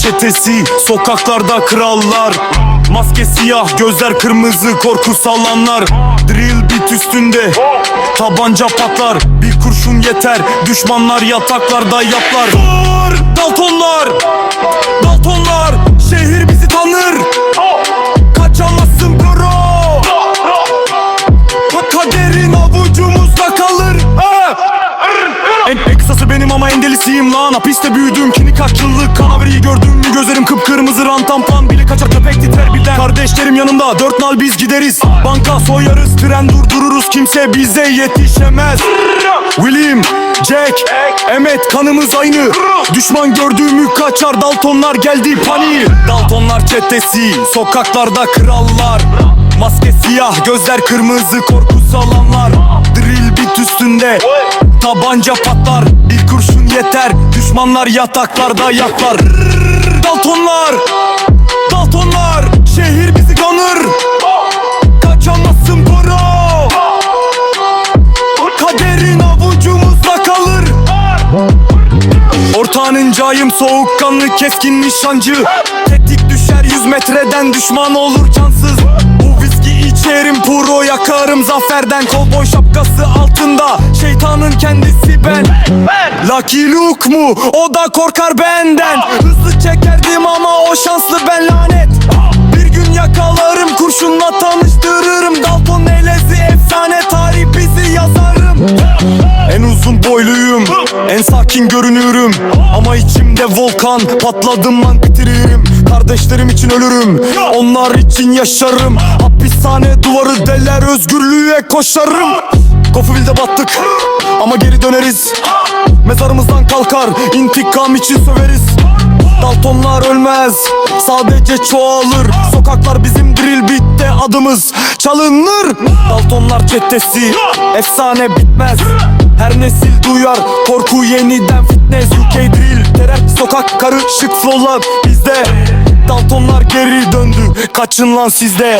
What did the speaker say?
çetesi Sokaklarda krallar. Maske siyah gözler kırmızı korku sallanlar. Drill bit üstünde Tabanca patlar. Bir kurşun yeter Düşmanlar yataklarda yatlar. Dur Daltonlar En, en kısası benim ama en delisiyim lan. Hapiste büyüdüm kini kaç yıllık kanaveriyi gördüm mü? Gözlerim kıpkırmızı rantam pan. Bile kaçar köpek titrer birden. Kardeşlerim yanımda dört nal biz gideriz. Banka soyarız tren durdururuz. Kimse bize yetişemez. William, Jack, Emmet kanımız aynı. Düşman gördüğümü kaçar Daltonlar geldi pani Daltonlar çetesi sokaklarda krallar. Maske siyah gözler kırmızı korku salanlar. Drill bit üstünde Tabanca patlar bir kurşun yeter. Düşmanlar yataklarda yaklar Daltonlar Daltonlar Şehir bizi kanır. Kaçamazsın bro Kaderin avucumuzda kalır. Ortağın cayım soğukkanlı keskin nişancı. Tetik düşer yüz metreden düşman olur cansız İçerim puro yakarım zaferden. Kovboy şapkası altında. Şeytanın kendisi ben. Lucky Luke mu? O da korkar benden. Hızlı çekerdim ama o şanslı ben lanet. Bir gün yakalarım kurşunla tanıştırırım. Dalton elezi efsane tarih bizi yazarım. En uzun boyluyum En sakin görünürüm. Ama içimde volkan Patladım lan bitiririm Kardeşlerim için ölürüm. Onlar için yaşarım. Hapishane duvarı deler Özgürlüğe koşarım. Kofilde battık Ama geri döneriz. Mezarımızdan kalkar intikam için söveriz. Daltonlar ölmez Sadece çoğalır. Sokaklar bizim drill bitte adımız. Çalınır. Daltonlar çetesi Efsane bitmez. Her nesil duyar Korku yeniden fitness. UK drill sokak karışık flowlar bizde. Daltonlar geri döndü. Kaçın lan sizde